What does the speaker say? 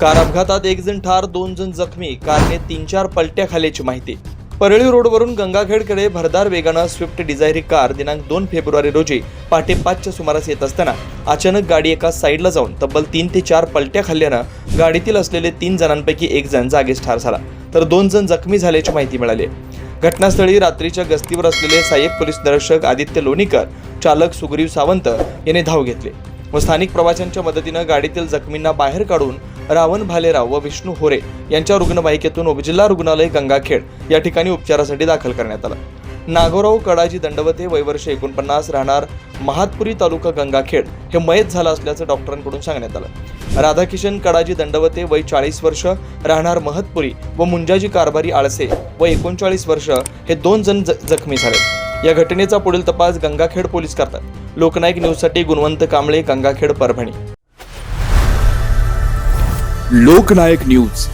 Car अपघातात एक जण ठार दोन जण जखमी. कारने तीन चार पलट्या खाल्याची माहिती. परळी रोडवरून गंगाखेडकडे भरदार वेगानं स्विफ्ट डिझायर ही कार दिनांक दोन फेब्रुवारी रोजी पहाटे पाचच्या सुमारास येत असताना अचानक गाडी एका साईडला जाऊन तब्बल तीन ते चार पलट्या खाल्ल्यानं गाडीतील असलेले तीन जणांपैकी एक जण जागीच ठार झाला. तर दोन जण जखमी झाल्याची माहिती मिळाली. घटनास्थळी रात्रीच्या गस्तीवर असलेले सहाय्यक पोलीस निरीक्षक आदित्य लोणीकर चालक सुग्रीव सावंत यांनी धाव घेतली व स्थानिक प्रवाशांच्या मदतीनं गाडीतील जखमींना बाहेर काढून रावण भालेराव व विष्णू होरे यांच्या रुग्णवाहिकेतून उपजिल्हा रुग्णालय गंगाखेड या ठिकाणी उपचारासाठी दाखल करण्यात आलं. नागोराव कडाजी दंडवते वयवर्ष एकोणपन्नास राहणार महातपुरी तालुका गंगाखेड हे मयत झालं असल्याचं डॉक्टरांकडून सांगण्यात आलं. राधाकिशन कडाजी दंडवते वय चाळीस वर्ष राहणार महतपुरी व मुंजाजी कारभारी आळसे व एकोणचाळीस वर्ष हे दोन जण ज- जखमी झाले. या घटनेचा पुढील तपास गंगाखेड पोलीस करतात. लोकनायक न्यूजसाठी गुणवंत कांबळे गंगाखेड परभणी. लोकनायक न्यूज.